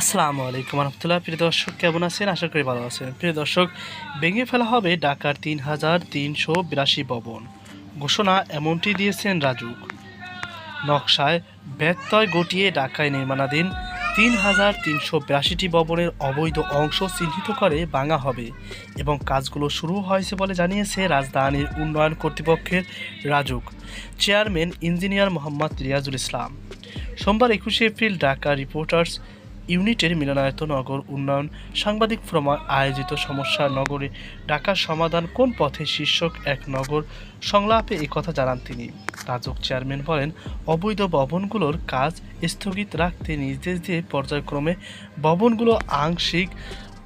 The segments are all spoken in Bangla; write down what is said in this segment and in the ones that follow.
আসসালামু আলাইকুম রহমতুল্লাহ। প্রিয় দর্শক, কেমন আছেন? আশা করি ভালো আছেন। প্রিয় দর্শক, ভেঙে ফেলা হবে ঢাকার তিন হাজার তিনশো বিরাশি ভবন। ঘোষণা এমনটি দিয়েছেন রাজুক নকশায় ব্যত্যয় গটিয়ে ঢাকায় নির্মাণাধীন তিন হাজার তিনশো বিরাশিটি ভবনের অবৈধ অংশ চিহ্নিত করে ভাঙা হবে এবং কাজগুলো শুরু হয়েছে বলে জানিয়েছে রাজধানীর উন্নয়ন কর্তৃপক্ষের রাজুক, চেয়ারম্যান ইঞ্জিনিয়ার মোহাম্মদ রিয়াজুল ইসলাম। সোমবার একুশে এপ্রিল ঢাকা রিপোর্টার্স ইউনিটের মিলনায়তন নগর উন্নয়ন সাংবাদিক ফোরাম আয়োজিত সমস্যা নগরে ডাকার সমাধান কোন পথে শীর্ষক এক নগর সংলাপে কথা জানান তিনি। রাজক চেয়ারম্যান বলেন, অবৈধ ভবনগুলোর কাজ স্থগিত রাখতে নির্দেশ দিয়ে পর্যায়ক্রমে ভবনগুলো আংশিক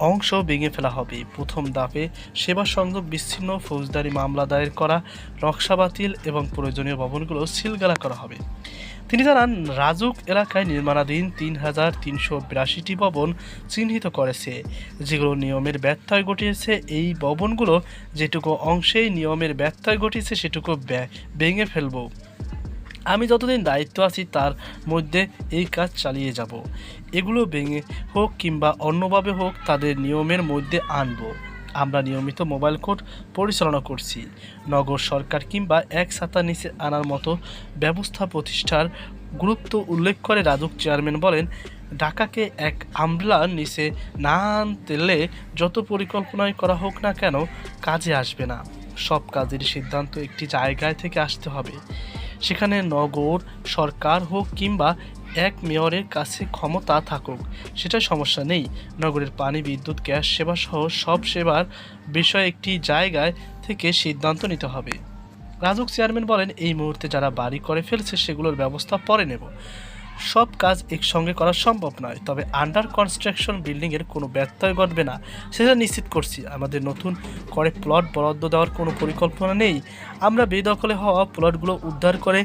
অংশ ভেঙে ফেলা হবে। প্রথম দাপে সেবা সংযোগ বিচ্ছিন্ন ফৌজদারি মামলা দায়ের করা নকশা বাতিল এবং প্রয়োজনীয় ভবনগুলো সিলগালা করা হবে। তিনি জানান, রাজুক এলাকায় নির্মাণাধীন তিন হাজার তিনশো বিরাশিটি ভবন চিহ্নিত করেছে, যেগুলো নিয়মের ব্যত্যয় ঘটিয়েছে। এই ভবনগুলো যেটুকু অংশেই নিয়মের ব্যত্যয় ঘটিয়েছে, সেটুকু ভেঙে ফেলব। আমি যতদিন দায়িত্ব আছি, তার মধ্যে এই কাজ চালিয়ে যাব। এগুলো ভেঙে হোক কিংবা অন্যভাবে হোক, তাদের নিয়মের মধ্যে আনব। আমরা নিয়মিত মোবাইল কোর্ট পরিচালনা করছি। নগর সরকার কিংবা এক ছাতার নিচে আনার মতো ব্যবস্থা প্রতিষ্ঠার গুরুত্ব উল্লেখ করে রাজুক চেয়ারম্যান বলেন, ঢাকাকে এক আমলার নিচে না আনতেলে যত পরিকল্পনাই করা হোক না কেন, কাজে আসবে না। সব কাজের সিদ্ধান্ত একটি জায়গায় থেকে আসতে হবে। সেখানে নগর, সরকার হোক কিংবা এক মেয়রের কাছে ক্ষমতা থাকুক সেটা সমস্যা নেই। নগরের পানি, বিদ্যুৎ, গ্যাস সেবা সহ সব সেবার বিষয়ে একটি জায়গায় থেকে সিদ্ধান্ত নিতে হবে। রাজুক চেয়ারম্যান বলেন, এই মুহূর্তে যারা বাড়ি করে ফেলছে, সেগুলোর ব্যবস্থা পরে নেব। সব কাজ একসঙ্গে করা সম্ভব নয়, তবে আন্ডার কনস্ট্রাকশন বিল্ডিংয়ের কোনো ব্যত্যয় ঘটবে না, সেটা নিশ্চিত করছি। আমাদের নতুন করে প্লট বরাদ্দ দেওয়ার কোনো পরিকল্পনা নেই। আমরা বেদখলে হওয়া প্লটগুলো উদ্ধার করে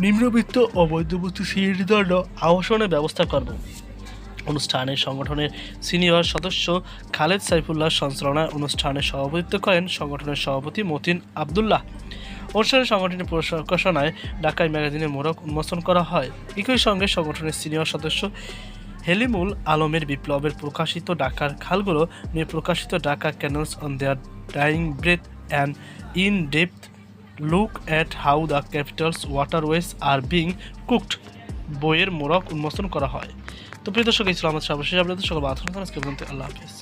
নিম্নবিত্ত ও মধ্যবিত্ত শ্রেণির আবাসনের ব্যবস্থা করব। অনুষ্ঠানে সংগঠনের সিনিয়র সদস্য খালেদ সাইফুল্লাহ সঞ্চালনায় অনুষ্ঠানে সভাপতিত্ব করেন সংগঠনের সভাপতি মতিন আবদুল্লাহ। অনুষ্ঠানে সংগঠনের প্রকাশনায় ঢাকায় ম্যাগাজিনে মোড়ক উন্মোচন করা হয়। একই সঙ্গে সংগঠনের সিনিয়র সদস্য হেলিমুল আলমের বিপ্লবের প্রকাশিত ডাকার খালগুলো নিয়ে প্রকাশিত Dhaka canals on their dying breath and in depth look at how the capital's waterways are being cooked বইয়ের মোড়ক উন্মোচন করা হয়। তো প্রিয় দর্শক আমাদের সর্বশেষ আপনাদের সকল আল্লাহ হাফিজ।